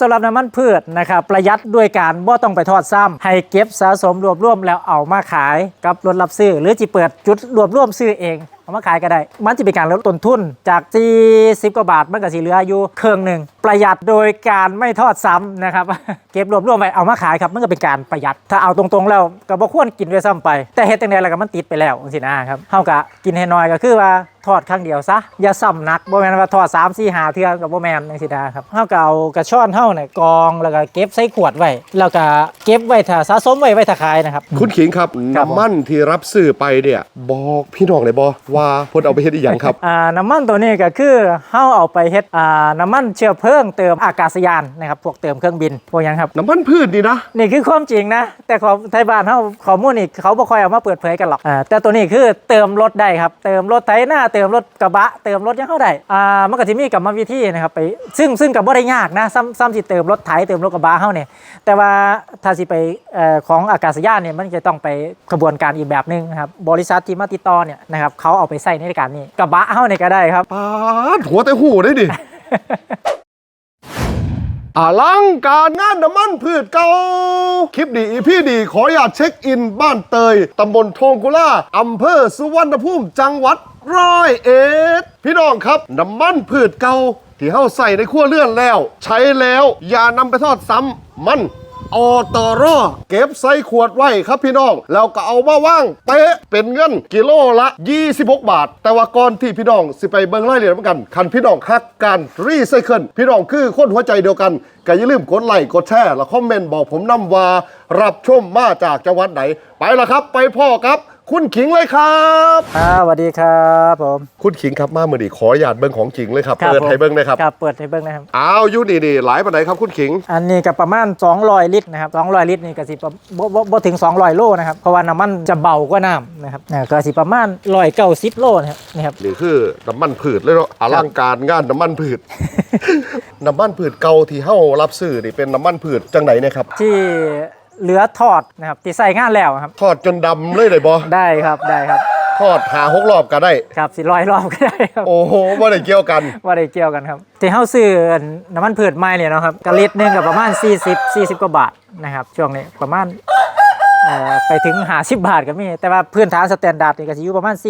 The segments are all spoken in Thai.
สำหรับน้ำมันพืชนะครับประหยัดด้วยการบ่ต้องไปทอดซ้ำให้เก็บสะสมรวบรวมแล้วเอามาขายกับรถรับซื้อ หรือจะเปิดจุดรวบรวมซื้อเองเอามาขายก็ได้ มันจะเป็นการลดต้นทุนจาก 40 กว่าบาท มันก็สิเหลืออยู่เครื่องหนึ่ง ประหยัดโดยการไม่ทอดซ้ำนะครับ เก็บรวบรวมไว้เอามาขายครับ มันก็เป็นการประหยัด ถ้าเอาตรงๆแล้วก็บ่ควรกินด้วยซ้ำไป แต่เฮ็ดจังไดแล้วก็มันติดไปแล้วจังซี่นะครับเฮาก็กินให้น้อยก็คือว่า ทอดครั้งเดียวซะอย่าซ้ำหนักบ่แม่นว่าทอด3 4 5เทื่อก็บ่แม่นจังซี่นะครับเฮาก็เอากระชอนเฮาเนี่ยกรองแล้วก็เก็บใส่ขวดไว้แล้วก็เก็บไว้ถ้าสะสมไว้ไว้ถ้าขายนะครับ คุณขิงครับครับผม น้ำมันที่รับซื้อไปเนี่ยบอกพี่น้องเลยบอว่าเพ่นเอาไปเฮ็ดอีหยังครับ อ่าน้ำมันตัวนี้ก็คือเฮาเอาไปเฮ็ดอ่าน้ำมันเชื้อเพลิงเติมอากาศยานนะครับพวกเติมเครื่องบินพวกหยังครับ น้ำมันพืชนี่นะ นี่คือความจริงนะ แต่ของไทยบ้านเฮาข้อมูลนี่เขาบ่ค่อยเอามาเปิดเผยกันหรอกอ่าแต่ตัวนี้คือเติมรถได้ครับ เติมรถไถหน้าเติมรถกระบะเติมรถยังเข้าได้อ่ามันก็สิมีกรรมวิธีนะครับไปซึ่งซึ่งก็บ่ได้ยากนะซ้ำซ้ำสิเติมรถไถเติมรถกระบะเฮาเนี่ยแต่ว่าถ้าสิไปเอ่อของอากาศยานเนี่ยมันจะต้องไปกระบวนการอีกแบบหนึงนะครับบริษัทที่มาติดต่อเนี่ยนะครับเขาเอาไปใส่ในการนี้กระบะเฮาเนี่ยก็ได้ครับปาดหัวแต่หูได้ดิอลังการงานน้ำมันพืชเก่า คลิปดีอีพี่ดี ขออยากเช็คอินบ้านเตย ตำบลโทงกุล่าอำเภอสุวรรณภูมิ จังหวัด ร้อยเอ็ดพี่น้องครับน้ำมันพืชเก่าที่เฮาใส่ในขั้วเลื่อนแล้ว ใช้แล้วอย่านำไปทอดซ้ำมันออตอรอเก็บใส่ขวดไว้ครับพี่น้อง แล้วก็เอามาว่างเป๊ะเป็นเงินกิโลละ 26 บาท แต่ว่าก่อนที่พี่น้องสิไปเบิ่งรายละเอียดเหมือนกัน คันพี่น้องฮักการรีไซเคิลพี่น้องคือคนหัวใจเดียวกันก็อย่าลืมกดไลค์กดแชร์และคอมเมนต์บอกผมนํว่า รับชมมาจากจังหวัดไหน ไปละครับ ไปพ่อครับ คุณขิงเลยครับครับสวัสดีครับผมคุณขิงครับมาเมื่อนี้ขออนุญาตเบิ่งของจริงเลยครับครับเปิดผมให้เบิ่งเลยครับครับเปิดให้เบิ้งนะครับอ้าวอยูนี่นี่หลายปานไหนครับคุณขิง อันนี้ก็ประมาณ200ลิตรนะครับ200ลิตรนี่ก็สิประบ่บ่บ่ถึง 200 โลนะครับเพราะว่าน้ำมันจะเบากว่าน้ำนะครับอ่าก็สิประมาณ190โลนะครับนี่ครับนี่คือน้ำมันพืชเลยเนาะอลังการงานน้ำมันพืชน้ำมันพืชเก่าที่เฮารับซื้อนี่เป็นน้ำมันพืชจังไหนเนี่ยครับที่ เหลือทอดนะครับที่ใส่งานแล้วครับ ทอดจนดำเลยเลยบอได้ครับได้ครับทอดหาหกรอบก็ได้ ครับสิร้อยรอบก็ได้ครับโอ้โหว่าได้เกี่ยวกันว่าได้เกี่ยวกันครับที่เฮาซื้อน้ำมันพืชใหม่เนี่ยเนาะครับกะลิตรหนึงก็ประมาณ 40 40กว่าบาทนะครับช่วงนี้ประมาณเอ่อไปถึง50บาทก็มีแต่ว่าพื้นฐานสแตนดาร์ดนี่ก็สิอยู่ประมาณ4 42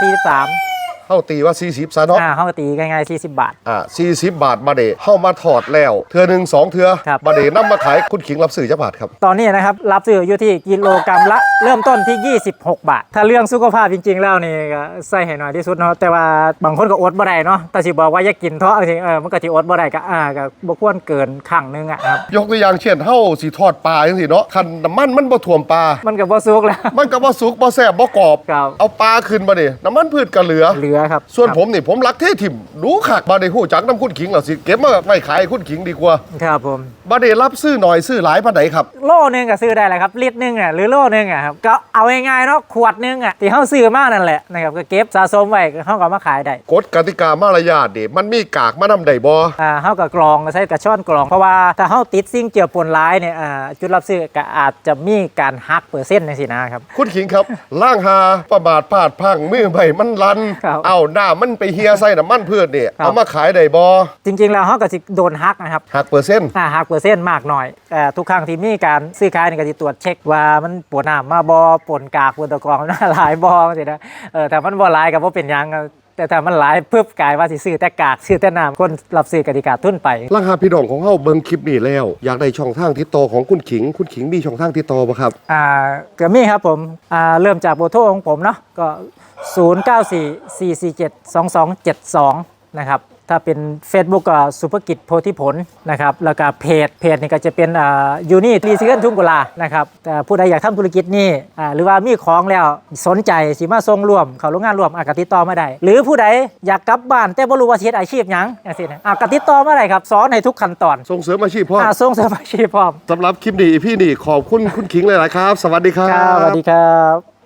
43 เฮาตีว่า 40ซะเนาะอ่าเฮาก็ตีง่ายๆ40บาท อ่า40 บาทมาเดเฮามาถอดแล้ว เทือหนึ่งสองเทือครับ มาเดนํมาขายคุณขิงรับซื้อจักบาทครับตอนนี้นะครับรับซื้ออยู่ที่กิโลกรัมละ เริ่มต้นที่ 26 บาท ถ้าเรื่องสุขภาพจริง ๆ แล้วนี่ก็ใส่ให้หน่อยที่สุดเนาะแต่ว่าบางคนก็อดบ่ได้เนาะแต่สิบอกว่าอย่ากินเถาะจริงๆเออมันก็สิอดบ่ได้ก็อ่าก็บ่ควรเกินครั้งหนึงอะครับยกตัวอย่างเช่นเฮาสิทอดปลาจังซี่เนาะคันน้ำมันมันบ่ท่วมปลามันก็บ่สุกแล้ว มันก็บ่สุกบ่แซ่บบ่กรอบ ครับ เอาปลาขึ้นมาเดน้ำมันพืชก็เหลือ เหลือครับส่วนครับผมนี่ผมรักเท่ถิ่มรู้ขักบาเดหูจักน้ำคุณขิงเหล่าสิเก็บมาไม่ขายให้คุณขิงดีกว่าครับผมบาเดรับซื้อหน่อยซื้อหลายปานไหนครับโลนึงก็ซื้อได้แหละครับลิตรหนึงอะหรือโลนึงอะครับก็เอาง่ายๆเนาะขวดนึงอะที่เฮาซื้อมานั่นแหละนะครับก็เก็บสะสมไว้เฮาก็เอามาขายได้กฎกติกามารยาทนี่มันมีกากมานำใดบ่อ่าเฮากับกรองใช้กระช่อนกรองเพราะว่าถ้าเฮาติดสิ่งเจือปนร้ายเนี่ยอ่าจุดรับซื้อก็อาจจะมีการหักเปอร์เซ็นต์ในสินะครับคุณขิงครับล่างหาประบาดพลาดพังมือใบมันลันครับเอาหน้ามันไปเฮียใส่น้ำมันพืชนี่ครับเอามาขายได้บ่จริง ๆ แล้วเฮาก็สิโดนหักนะครับหักเปอร์เซ็นต์อ่าหักเปอร์เซ็นต์มากหน่อยแต่ทุกครั้งที่มีการซื้อขายนี่ก็สิตรวจเช็คว่ามันปวดน้ำมาบ่ปนกากปนตะกรองมันหลายบ่สินะเออถ้ามันบ่หลายก็บ่เป็นหยังครับแต่ถ้ามันหลายปึ๊บกลายว่าสิซื้อแต่กากซื้อแต่น้ำคนรับซื้อกติกาทุนไปล่างหาพี่น้องของเฮาเบิ่งคลิปนี้แล้ว อยากได้ช่องทางติดต่อของคุณขิง คุณขิงมีช่องทางติดต่อบ่ครับอ่าก็มีครับผมอ่าเริ่มจากเบอร์โทรของผมเนาะก็ 0944472272 นะครับ ถ้าเป็น Facebook ก็สุภกิจโพธิผลนะครับ แล้วก็เพจเพจนี่ก็จะเป็นอ่ายูนี่รีซิเคิลทุ่งกุลานะครับแต่ผู้ใดอยากทำธุรกิจนี่อ่าหรือว่ามีของแล้วสนใจสิมาส่งร่วม เข้าโรงงานร่วมอากติดต่อมาได้ หรือผู้ใดอยากกลับบ้าน แต่บ่รู้ว่าสิเฮ็ดอาชีพหยังจังซี่นะอากติดต่อมาได้ครับสอนให้ทุกขั้นตอนส่งเสริมอาชีพพ่ออ่าส่งเสริมอาชีพพร้อมสำหรับคลิปนี้พี่นี่ขอบคุณคุณขิงหลายๆครับ สวัสดีครัครับบสวัสดีครับ